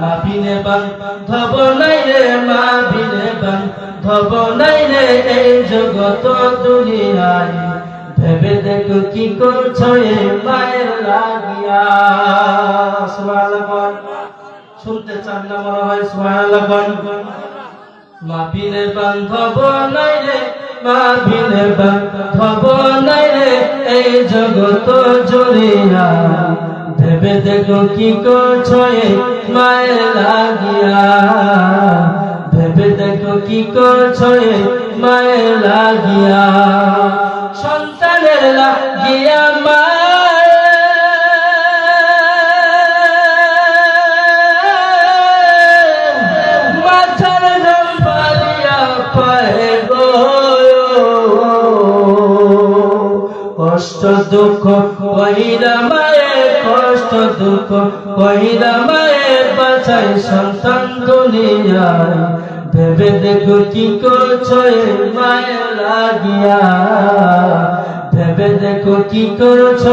মা বিনে বান্ধব নাই রে মা বিনে বান্ধব নাই রে এই জগত দুনিয়ায়। ভেবে দেখো কি করছ এ মায়ের লাগিয়া। সুবহানাল্লাহ শুনতে চান না মনে হয়, সুবহানাল্লাহ মা বিনে বান্ধব নাই রে মা বিনে বান্ধব নাই রে এই জগত জড়িয়া ভেবে দেখো কি করছ এ মায়ের লাগিয়া, ভেবে দেখো কি করছ এ মায়ের লাগিয়া। সন্তানের লাগিয়া কষ্ট দুঃখ কহিরা মায়ের কষ্ট দুঃখ কহিরা মায়ের বাঁচাই সন্তান দুনিয়ায়। ভেবে দেখো কি করছ মায়া লাগিয়া। ভেবে দেখো কি করছ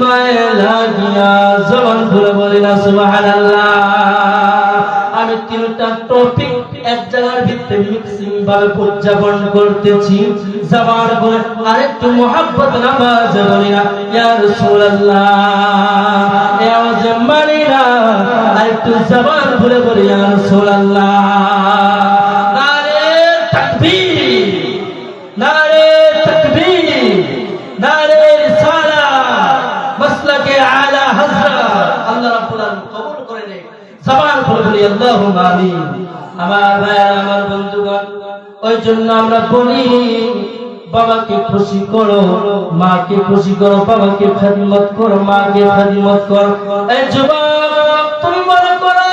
মায়া লাগিয়া। জবান খুলে বলি না, সুবহানাল্লাহ। আমি তিনটা টপিক এক জায়গার ভিতরে মিক্সিং ভাবে উদযাপন করতেছি। জবান বলে আরেকটু মোহাব্বত নামাজ বলি না ইয়া রাসূলুল্লাহ আওয়াজ মানি না আরেকটু জবান বলে বলি, ইয়া রাসূলুল্লাহ। নারে তাকবীর নারে তাকবীর নারে রিসালা মাসলাকে আলা হযরত আল্লাহ রাব্বুল আলামিন কবুল করে নেয় জবান খুলে বলি আল্লাহুম্মা আমিন আমার ভাইয়েরা আমার বন্ধুগণ ওই জন্য আমরা বলি, বাবাকে খুশি করো, মাকে খুশি করো, বাবাকে খেদমত করো, মাকে খেদমত করো। এই যুবক, তুমি মনে করো,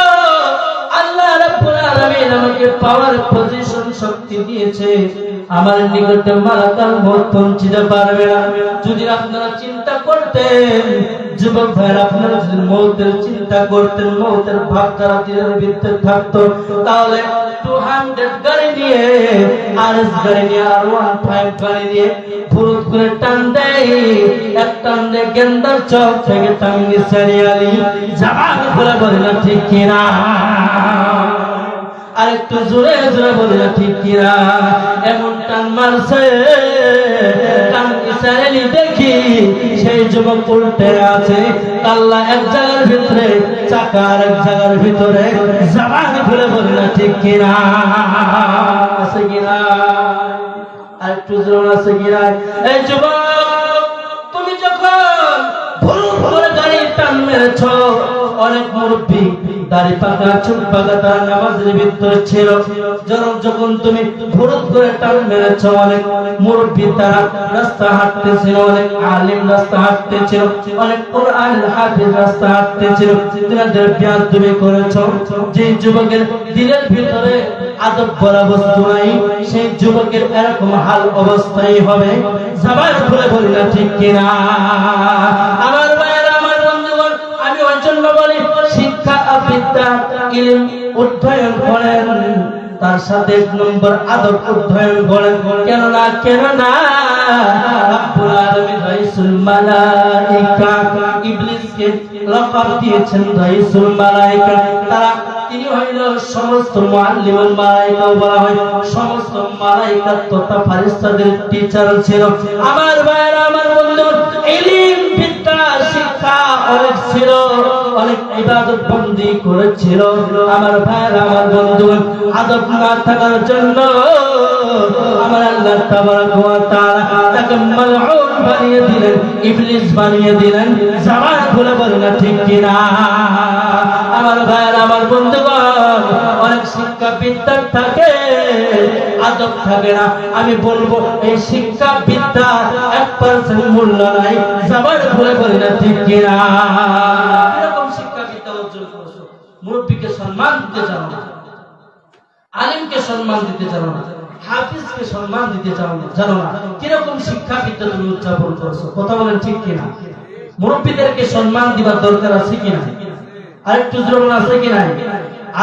আল্লাহ রাব্বুল আলামিন আমাকে পাওয়ার পজিশন শক্তি দিয়েছে। আমার নিকটে মালাকাল মত পৌঁছিতে পারবে না। যদি আপনারা চিন্তা করতেন, যুবক ভাইরা আপনারা যদি মৌতের চিন্তা করতেন, মৌতের ভাব তারা দিনের ভিতরে থাকতো, তাহলে টু হান্ড্রেড গাড়ি নিয়ে আর এস গাড়ি নিয়ে, আর ওয়ান ফাইভ গাড়ি নিয়ে ফুরুত টান দেয়। এক টান দেয় গেন্দার চক থেকে টাঙ্গি সারিয়ালি জামান খুলে বলে, না, ঠিক কিনা? আর একটু জোরে জোরে বলে ঠিক কিনা এমন টান মারছে দেখি সেই যুবক উল্টে আছে। আল্লাহ এক জায়গার ভিতরে, চাকার এক জায়গার ভিতরে জামান খুলে বলে না ঠিক কিনা আছে কিনা আর একটু জোরে আছে কিনা এই যুবক, তুমি যখন ভুল করে গাড়ি টান মেরেছ, অনেক মুরব্বী দাড়ি পাকা, চুল পাকা নামাজের ভিতরে ছিল। যখন যখন তুমি ভুরুত করে টান মেরেছ অনেক তারা রাস্তা হাঁটতেছিল, অনেক আলিম রাস্তা হাঁটতেছিল, অনেক কোরআন হাফিজ রাস্তা হাঁটতেছিল। তুমি করেছ। যে যুবকের দিলের ভিতরে আদব করা বস্তু নাই, সেই যুবকের এরকম হাল হবে। সবাই বলি ঠিক কিনা? আমার অধ্যয়ন করেন। তার সাথে এক নম্বর আদব অধ্যয়ন করেন। কেননা কেননা দিয়েছেন সমস্ত সমস্ত টিচার ছিল। আমার ভাইরা আমার বন্ধু, ইলম, বিদ্যা, শিক্ষা অনেক ছিল। অনেক ইবাদত বন্দি করেছিল। আমার ভাইয়ের, আমার বন্ধু আদব না থাকার জন্য আমার আল্লাহ তাবারক ওয়া তাআলা তাকে মালউন বানিয়ে দিলেন, ইবলিস বানিয়ে দিলেন। সবাই ভুলে বলেন ঠিক কিনা। আদব থাকে না। আমি বলব, এই শিক্ষা বিদ্যা এক পার্সেন্ট মূল্য নাই। সবার ভুলে বলি না, ঠিক কিনা? কীরকম শিক্ষা বিদ্যা অর্জন মুরব্বীকে সম্মান দিতে জানো না। আলিমকে সম্মান দিতে না। হাফিজকে সম্মান দিতে জানো না জানো না। কীরকম তুমি উদযাপন করছ? কথা ঠিক কিনা? মুরব্বীদেরকে সম্মান দিবার দরকার আছে কিনা? আরেকটু আছে কিনা?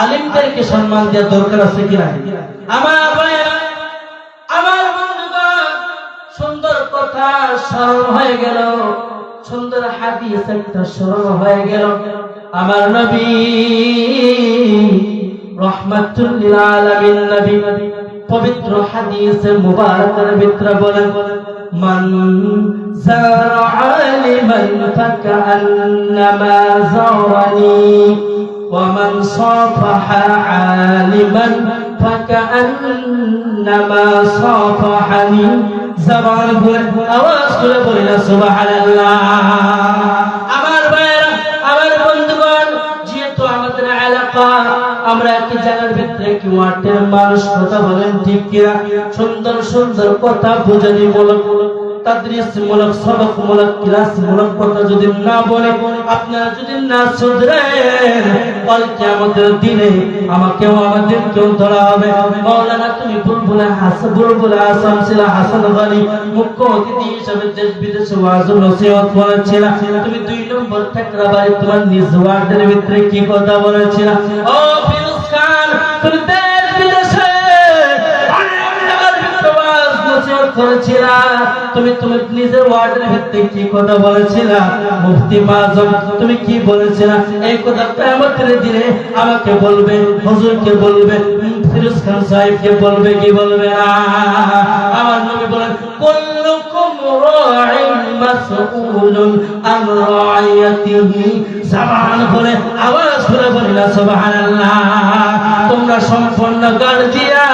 আলিমদেরকে সম্মান দেওয়ার দরকার আছে কিনা? আমার সুন্দর কথা স্মরণ হয়ে গেল সুন্দর হাদিস একটা স্মরণ হয়ে গেল আমার নবী রহমাতুল লিল আলামিন নবী পবিত্র হাদিসে মুবারকের ভিতরে বলেন মান যারা আলিমান ফাকান্নামা যারানি ومن صافح عالما فكأنما صافحني জবান খুলে আওয়াজ খুলে বলি না, সুবহানাল্লাহ। আমার ভাইরা আমার বন্ধুগণ, যেহেতু আমাদের এলাকা, আমরা একটি জায়গার ভিতরে কি ওয়ার্ডের মানুষ, কথা বলেন ঠিক কিনা? সুন্দর সুন্দর কথা বুঝানি বলো তাদরিসমূলক, সবকমূলক, ক্লাসমূলক কথা যদি না বলে, আপনারা যদি না শুধরেন কাল কিয়ামতের দিনে আমাকেও আমাদেরকেও ধরা হবে। মাওলানা হাসান আসাম হাসান তুমি দুই নম্বর তোমার ভিতরে কি কথা বলেছিল? তুমি তুমি নিজের ওয়ার্ডের ভিত্তি কি কথা বলেছিলা? মুফতি মাযম তুমি কি বলেছিলা? এই কথা দিনে আমাকে বলবে, হুজুরকে বলবে ফিরোজ খান সাহেবকে বলবে, কি বলবে না? আমার নবী বলেন, কুল্লুকুম রাইন মাসউলুন আন রাইয়াতিহি জামান বলে আওয়াজ করে বলিলা সুবহানাল্লাহ, তোমরা সম্পূর্ণ গার্জিয়ান।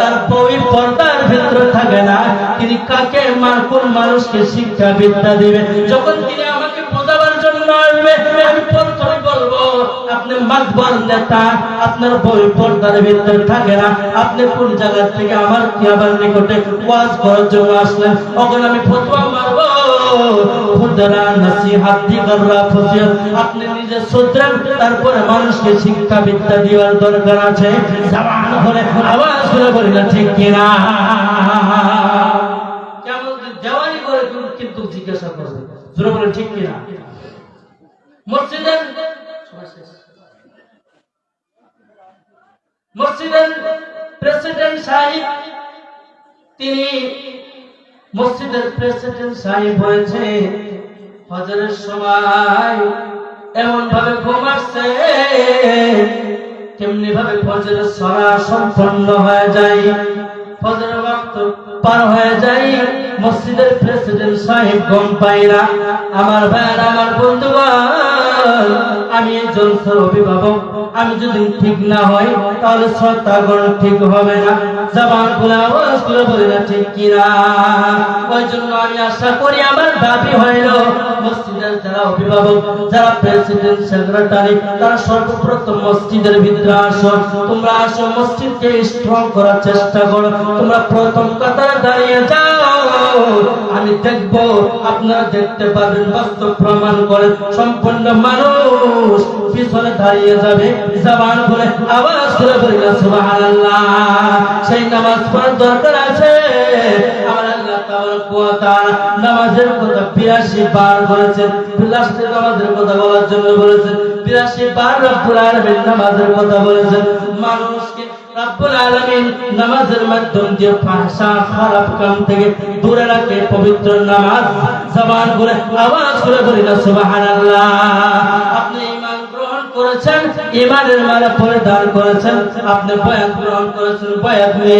তার বই পর্দার থাকে না। তিনি কাকে, মার, কোন মানুষকে শিক্ষা, বিদ্যা দিবে? যখন তিনি আমাকে বোঝাবার জন্য আসবে, আমি প্রথমে বলব, আপনি মাতবর নেতা, আপনার বই পর্দার ভিতরে থাকে না। আপনি কোন জায়গা থেকে আমার কি আবার নিকটে ওয়াজ করার জন্য আসলেন? তখন আমি ফতোয়া মারবো। খুদরা নসিহাত দিগররা ফসিয়ত আপনি নিজে শুধরেন, তারপরে মানুষকে শিক্ষা বিদ্যা দেওয়ার দরকার আছে। জবান করে আওয়াজ করে বলি না ঠিক কিনা? কেমন দেওয়ানি করে কিন্তু জিজ্ঞাসা করবে। জোরে বলে ঠিক কিনা? মসজিদের মসজিদের প্রেসিডেন্ট সাহেব, তিনি মসজিদের প্রেসিডেন্ট সাহেব হয়েছে। হজরের সময় এমন ভাবে ঘুমাচ্ছে কেমনি ভাবে ফজরের সরা সম্পন্ন হয়ে যায়। ফজরের ওয়াক্ত পার হয়ে যায়। মসজিদের প্রেসিডেন্ট সাহেব গম পাই না। আমার ভাইয়ের, আমার বন্ধুগণ, আমি জলসার অভিভাবক আমি যদি ঠিক না হয়, তাহলে শ্রদ্ধাগণ ঠিক হবে না। জবান খুলে আওয়াজ করে বলি না ঠিক কিনা ওই জন্য আমি আশা করি আমার দাবি হইল, মসজিদের যারা অভিভাবক, যারা প্রেসিডেন্ট সেক্রেটারি তারা সর্বপ্রথম মসজিদের ভিতরে আসো। তোমরা আসো, মসজিদকে স্ট্রং করার চেষ্টা করো। তোমরা প্রথম কাতারে দাঁড়িয়ে যাও। আমি দেখব, আপনারা দেখতে পাবেন বাস্তব প্রমাণ করে সম্পূর্ণ মানুষ পিছনে দাঁড়িয়ে যাবে, জবান বলে আওয়াজ করে সেই নামাজ পড়ার দরকার আছে? আমার নামাজের কথা 82 বার বলেছেন, লাস্টে নামাজের কথা বলার জন্য বলেছেন 82 বার রব্বুল আলামিন নামাজের কথা বলেছেন মানুষকে পবিত্র নামাজ জবান করে, আওয়াজ করে বলি আপনি ঈমান গ্রহণ করেছেন, ঈমানের মালা পরে দান করেছেন, আপনি বয়ান গ্রহণ করেছেন, বয়ান নিয়ে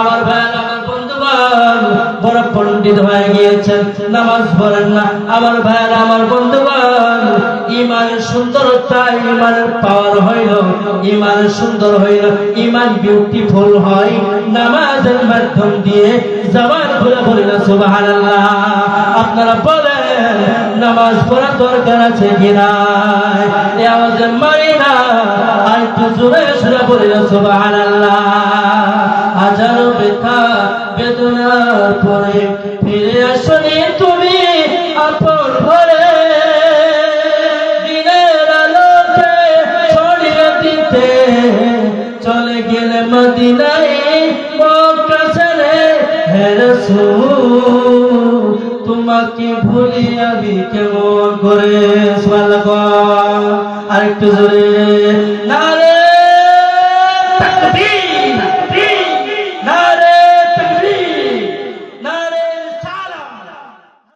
আমার আমার বন্ধুগণ বড় পণ্ডিত হয়ে গিয়েছেন, নামাজ পড়েন না। আমার ভাই আমার বন্ধুগণ ইমানের সুন্দরতা ইমানের পাওয়ার হইল ইমানের সুন্দর হইল। ইমান বিউটিফুল হয়, নামাজের মাধ্যম দিয়ে জবান খুলে বলি না, সুবহানাল্লাহ। আপনারা বলেন, নামাজ পড়া দরকার আছে কিনা এ আওয়াজে মারি না, আর একটু জোরে সুরে বলি না, সুবহানাল্লাহ। হাজারো তোমাকে ভুলি আমি কেমন করে? আরেকটু জোরে।